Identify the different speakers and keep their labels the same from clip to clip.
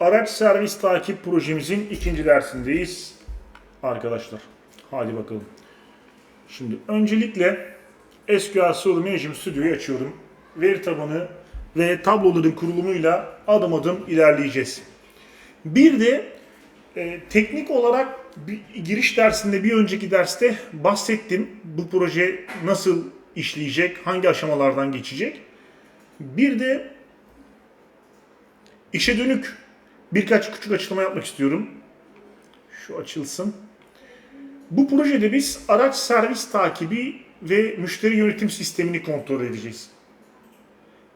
Speaker 1: Araç servis takip projemizin ikinci dersindeyiz arkadaşlar. Hadi bakalım. Şimdi öncelikle SQL Server Management Studio'yu açıyorum. Veri tabanı ve tabloların kurulumuyla adım adım ilerleyeceğiz. Bir de e, teknik olarak bir giriş dersinde bir önceki derste bahsettim. Bu proje nasıl işleyecek, hangi aşamalardan geçecek. Bir de işe dönük birkaç küçük açıklama yapmak istiyorum. Şu açılsın. Bu projede biz araç servis takibi ve müşteri yönetim sistemini kontrol edeceğiz.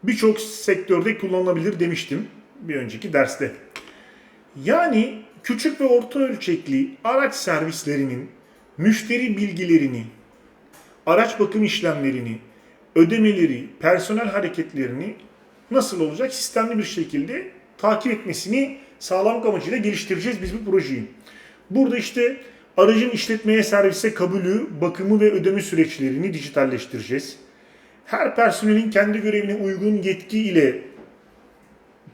Speaker 1: Birçok sektörde kullanılabilir demiştim bir önceki derste. Yani küçük ve orta ölçekli araç servislerinin müşteri bilgilerini, araç bakım işlemlerini, ödemeleri, personel hareketlerini nasıl olacak sistemli bir şekilde takip etmesini sağlamak amacıyla geliştireceğiz biz bu projeyi. Burada işte aracın işletmeye servise kabulü, bakımı ve ödeme süreçlerini dijitalleştireceğiz. Her personelin kendi görevine uygun yetki ile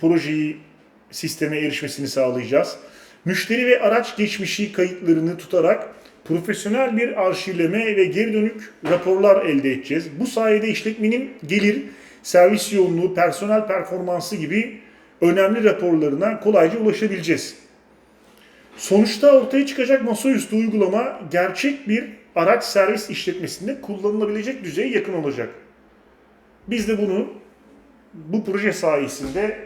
Speaker 1: projeyi sisteme erişmesini sağlayacağız. Müşteri ve araç geçmişi kayıtlarını tutarak profesyonel bir arşivleme ve geri dönük raporlar elde edeceğiz. Bu sayede işletmenin gelir, servis yoğunluğu, personel performansı gibi önemli raporlarına kolayca ulaşabileceğiz. Sonuçta ortaya çıkacak masaüstü uygulama gerçek bir araç servis işletmesinde kullanılabilecek düzeye yakın olacak. Biz de bunu bu proje sayesinde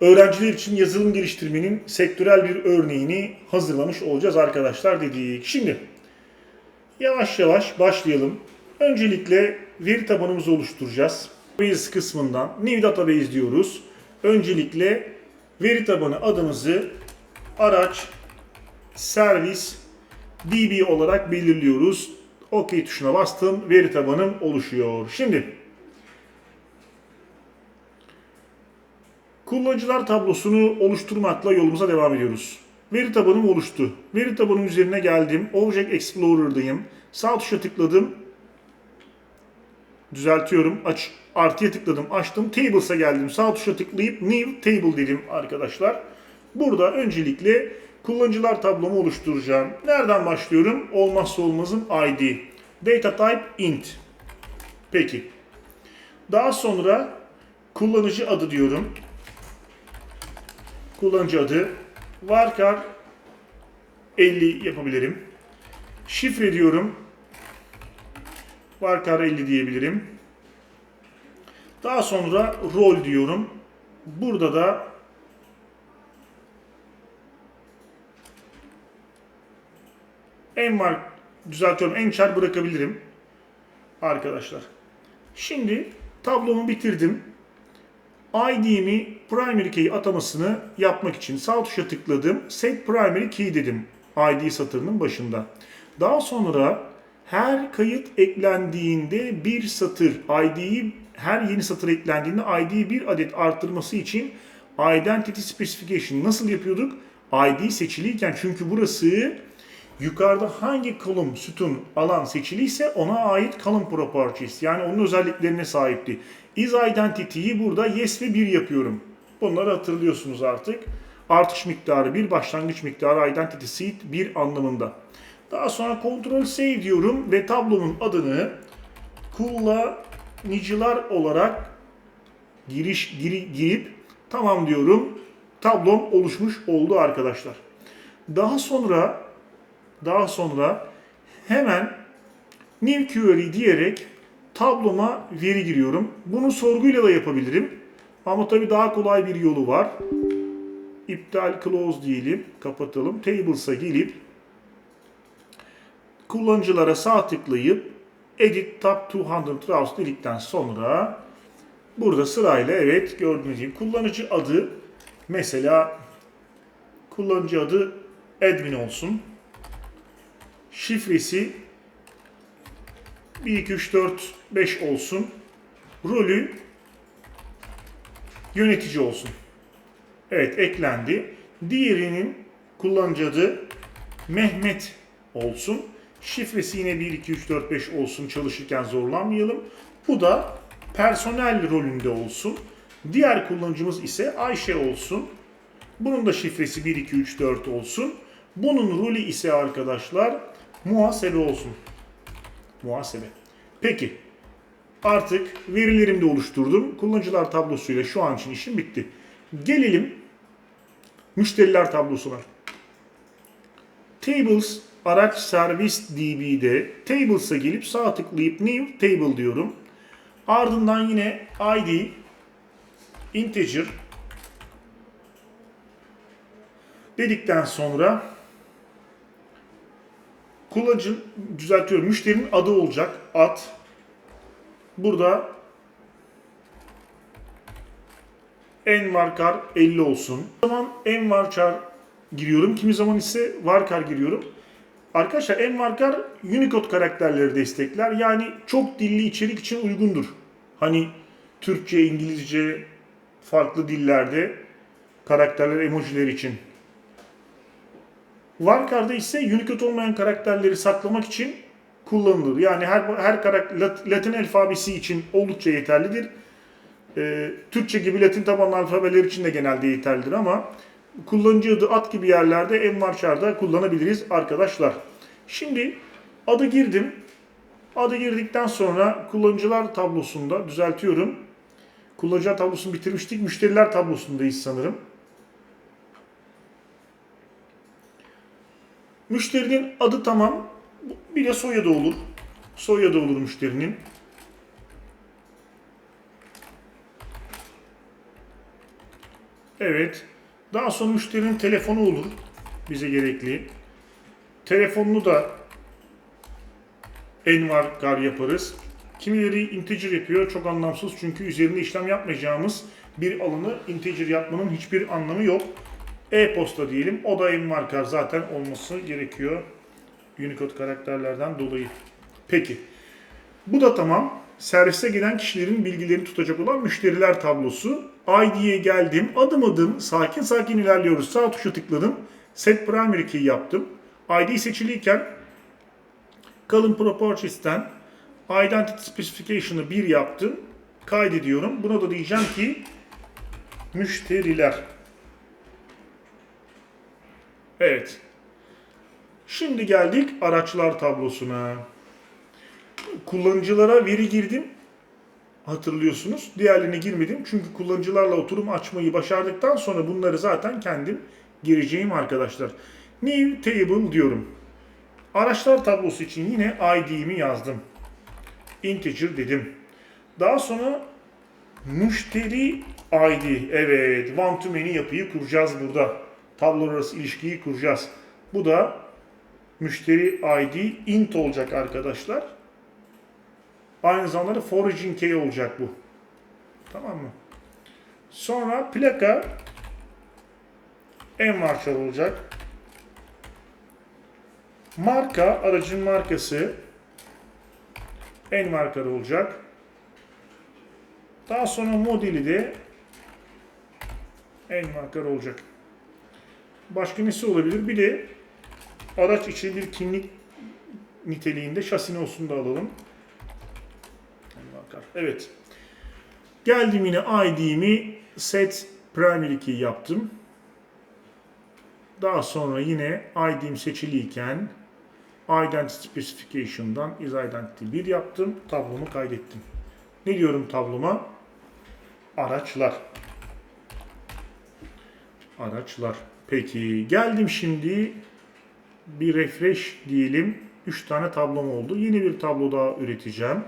Speaker 1: öğrenciler için yazılım geliştirmenin sektörel bir örneğini hazırlamış olacağız arkadaşlar dedik. Şimdi yavaş yavaş başlayalım. Öncelikle veri tabanımızı oluşturacağız. Database kısmından New Database diyoruz. Öncelikle veri tabanı adımızı araç, servis, DB olarak belirliyoruz. OK tuşuna bastım. Veri tabanım oluşuyor. Şimdi kullanıcılar tablosunu oluşturmakla yolumuza devam ediyoruz. Veri tabanım oluştu. Veri tabanım üzerine geldim. Object Explorer'dayım. Sağ tuşa tıkladım. Düzeltiyorum. Aç, artıya tıkladım. Açtım. Tables'a geldim. Sağ tuşa tıklayıp New Table dedim arkadaşlar. Burada öncelikle kullanıcılar tablomu oluşturacağım. Nereden başlıyorum? Olmazsa olmazım ID. Data type int. Peki. Daha sonra kullanıcı adı diyorum. Kullanıcı adı varchar 50 yapabilirim. Şifre diyorum. Varchar 50 diyebilirim. Daha sonra rol diyorum. Burada da en var düzeltiyorum en char bırakabilirim arkadaşlar. Şimdi tablomu bitirdim. ID'mi primary key atamasını yapmak için sağ tuşa tıkladım. Set primary key dedim ID satırının başında. Daha sonra her kayıt eklendiğinde bir satır ID'yi her yeni satır eklendiğinde ID'yi bir adet arttırması için Identity Specification nasıl yapıyorduk? ID seçiliyken çünkü burası yukarıda hangi kolum, sütun, alan seçiliyse ona ait column properties yani onun özelliklerine sahipti. Is identity'yi burada yes ve 1 yapıyorum. Bunları hatırlıyorsunuz artık. Artış miktarı 1, başlangıç miktarı identity seed 1 anlamında. Daha sonra Ctrl Save diyorum ve tablomun adını kullanıcılar olarak giriş giri, girip tamam diyorum. Tablom oluşmuş oldu arkadaşlar. Daha sonra daha sonra hemen new query diyerek tabloma veri giriyorum. Bunu sorguyla da yapabilirim. Ama tabii daha kolay bir yolu var. İptal close diyelim, kapatalım. Tables'a gelip kullanıcılara sağ tıklayıp edit tab 200 rows dedikten sonra burada sırayla evet gördüğünüz gibi kullanıcı adı mesela kullanıcı adı admin olsun. Şifresi 1 2 3 4 5 olsun. Rolü yönetici olsun. Evet eklendi. Diğerinin kullanıcı adı Mehmet olsun. Şifresi yine 1 2 3 4 5 olsun çalışırken zorlanmayalım. Bu da personel rolünde olsun. Diğer kullanıcımız ise Ayşe olsun. Bunun da şifresi 1234 olsun. Bunun rolü ise arkadaşlar muhasebe olsun. Muhasebe. Peki. Artık verilerimi de oluşturdum. Kullanıcılar tablosuyla şu an için işim bitti. Gelelim müşteriler tablosuna. Tables araç servis DB'de Tables'a gelip sağ tıklayıp New Table diyorum. Ardından yine ID integer dedikten sonra kullanıcı düzeltiyorum müşterinin adı olacak ad burada en varkar 50 olsun. O zaman en varkar giriyorum. Kimi zaman ise varkar giriyorum. Arkadaşlar en varkar Unicode karakterleri destekler. Yani çok dilli içerik için uygundur. Hani Türkçe, İngilizce, farklı dillerde karakterler, emojiler için. Varkar'da ise Unicode olmayan karakterleri saklamak için kullanılır. Yani her her karakter Latin alfabesi için oldukça yeterlidir. Ee, Türkçe gibi Latin tabanlı alfabeler için de genelde yeterlidir ama kullanıcı adı at gibi yerlerde envarçarda kullanabiliriz arkadaşlar. Şimdi adı girdim. Adı girdikten sonra kullanıcılar tablosunda düzeltiyorum. Kullanıcılar tablosunu bitirmiştik. Müşteriler tablosundayız sanırım. Müşterinin adı tamam. Bir de soyadı olur. Soyadı olur müşterinin. Evet. Daha sonra müşterinin telefonu olur. Bize gerekli. Telefonunu da envarkar yaparız. Kimileri integer yapıyor. Çok anlamsız çünkü üzerinde işlem yapmayacağımız bir alanı integer yapmanın hiçbir anlamı yok. E-posta diyelim. O da envarkar zaten olması gerekiyor. Unicode karakterlerden dolayı. Peki. Bu da tamam. Servise gelen kişilerin bilgilerini tutacak olan müşteriler tablosu. ID'ye geldim. Adım adım sakin sakin ilerliyoruz. Sağ tuşa tıkladım. Set primary key yaptım. ID seçiliyken kalın properties'ten identity specification'ı 1 yaptım. Kaydediyorum. Buna da diyeceğim ki müşteriler. Evet. Şimdi geldik araçlar tablosuna. Kullanıcılara veri girdim. Hatırlıyorsunuz. Diğerlerine girmedim. Çünkü kullanıcılarla oturum açmayı başardıktan sonra bunları zaten kendim gireceğim arkadaşlar. New Table diyorum. Araçlar tablosu için yine ID'mi yazdım. Integer dedim. Daha sonra müşteri ID. Evet, one to many yapıyı kuracağız burada. Tablolar arası ilişkiyi kuracağız. Bu da müşteri ID int olacak arkadaşlar. Aynı zamanda foraging key olacak bu. Tamam mı? Sonra plaka en varchar olacak. Marka, aracın markası en markar olacak. Daha sonra modeli de en markar olacak. Başka nesi olabilir? Bir de araç için bir kimlik niteliğinde şasini olsun da alalım. Evet. Geldim yine ID'mi set primary key yaptım. Daha sonra yine ID'm seçiliyken Identity Specification'dan is identity 1 yaptım. Tablomu kaydettim. Ne diyorum tabloma? Araçlar. Araçlar. Peki geldim şimdi bir refresh diyelim. 3 tane tablom oldu. Yeni bir tablo daha üreteceğim.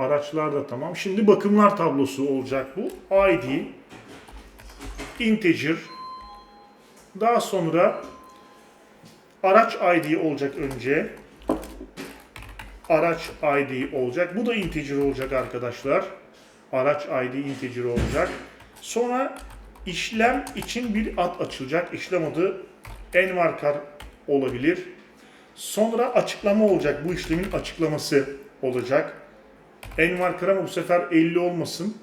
Speaker 1: Araçlar da tamam. Şimdi bakımlar tablosu olacak bu. ID, integer, daha sonra araç ID olacak önce. Araç ID olacak. Bu da integer olacak arkadaşlar. Araç ID integer olacak. Sonra işlem için bir ad açılacak. İşlem adı envarkar olabilir. Sonra açıklama olacak. Bu işlemin açıklaması olacak. Envarkar ama bu sefer 50 olmasın.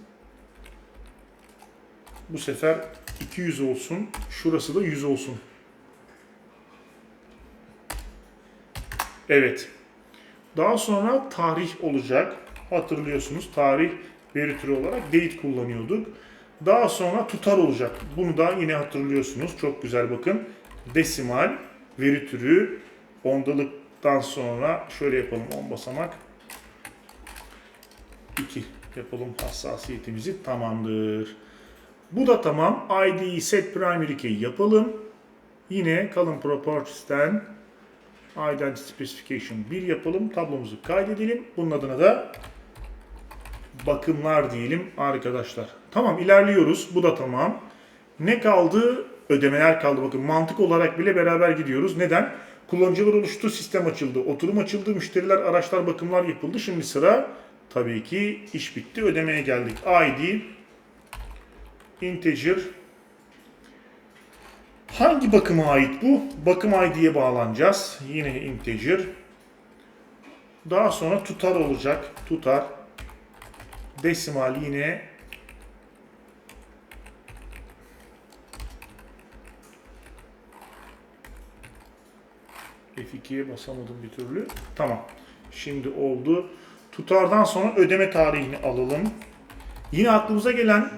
Speaker 1: Bu sefer 200 olsun. Şurası da 100 olsun. Evet. Daha sonra tarih olacak. Hatırlıyorsunuz tarih veri türü olarak date kullanıyorduk. Daha sonra tutar olacak. Bunu da yine hatırlıyorsunuz. Çok güzel bakın. Desimal veri türü ondalıktan sonra şöyle yapalım 10 basamak. 2 yapalım hassasiyetimizi tamamdır. Bu da tamam. ID set primary key yapalım. Yine column properties'ten identity specification 1 yapalım. Tablomuzu kaydedelim. Bunun adına da bakımlar diyelim arkadaşlar. Tamam ilerliyoruz. Bu da tamam. Ne kaldı? Ödemeler kaldı. Bakın mantık olarak bile beraber gidiyoruz. Neden? Kullanıcılar oluştu, sistem açıldı, oturum açıldı, müşteriler, araçlar, bakımlar yapıldı. Şimdi sıra tabii ki iş bitti. Ödemeye geldik. ID integer Hangi bakıma ait bu? Bakım ID'ye bağlanacağız. Yine integer. Daha sonra tutar olacak. Tutar. Desimal yine F2'ye basamadım bir türlü. Tamam. Şimdi oldu. Tutardan sonra ödeme tarihini alalım. Yine aklımıza gelen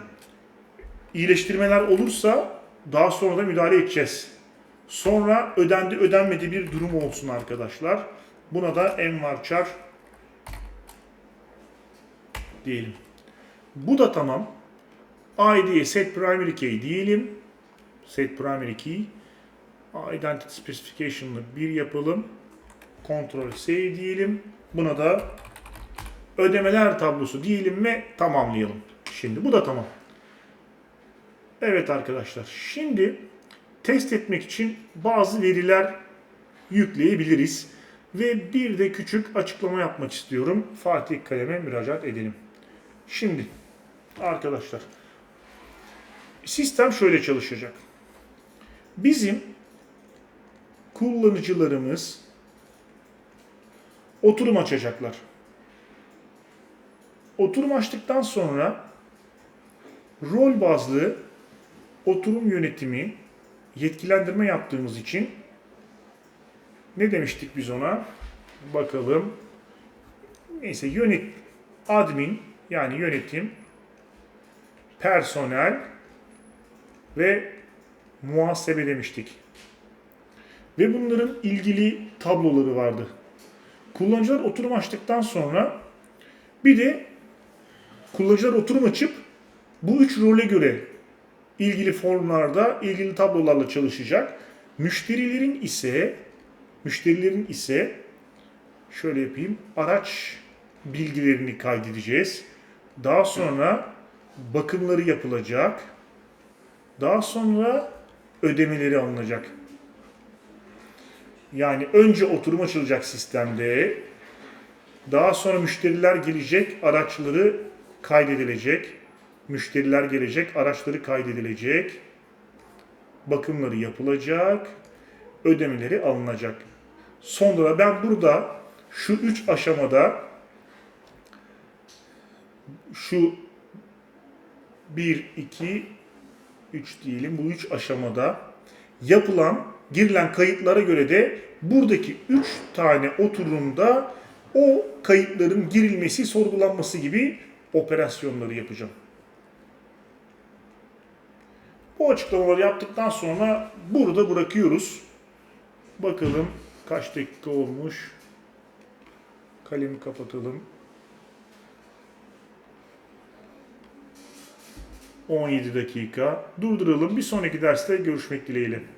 Speaker 1: iyileştirmeler olursa daha sonra da müdahale edeceğiz. Sonra ödendi ödenmedi bir durum olsun arkadaşlar. Buna da envarchar diyelim. Bu da tamam. ID'ye set primary key diyelim. Set primary key. Identity specification'ını bir yapalım. Ctrl S diyelim. Buna da ödemeler tablosu diyelim ve tamamlayalım. Şimdi bu da tamam. Evet arkadaşlar. Şimdi test etmek için bazı veriler yükleyebiliriz. Ve bir de küçük açıklama yapmak istiyorum. Fatih Kalem'e müracaat edelim. Şimdi arkadaşlar sistem şöyle çalışacak. Bizim kullanıcılarımız oturum açacaklar. Oturum açtıktan sonra rol bazlı oturum yönetimi yetkilendirme yaptığımız için ne demiştik biz ona? Bakalım. Neyse yönet admin yani yönetim personel ve muhasebe demiştik. Ve bunların ilgili tabloları vardı. Kullanıcılar oturum açtıktan sonra bir de kullanıcılar oturum açıp bu üç role göre ilgili formlarda ilgili tablolarla çalışacak. Müşterilerin ise müşterilerin ise şöyle yapayım. Araç bilgilerini kaydedeceğiz. Daha sonra bakımları yapılacak. Daha sonra ödemeleri alınacak. Yani önce oturum açılacak sistemde. Daha sonra müşteriler gelecek, araçları kaydedilecek. Müşteriler gelecek, araçları kaydedilecek. Bakımları yapılacak. Ödemeleri alınacak. Sonra ben burada şu üç aşamada şu 1, 2, 3 diyelim bu üç aşamada yapılan girilen kayıtlara göre de buradaki 3 tane oturumda o kayıtların girilmesi, sorgulanması gibi operasyonları yapacağım. Bu açıklamaları yaptıktan sonra burada bırakıyoruz. Bakalım kaç dakika olmuş. Kalemi kapatalım. 17 dakika. Durduralım. Bir sonraki derste görüşmek dileğiyle.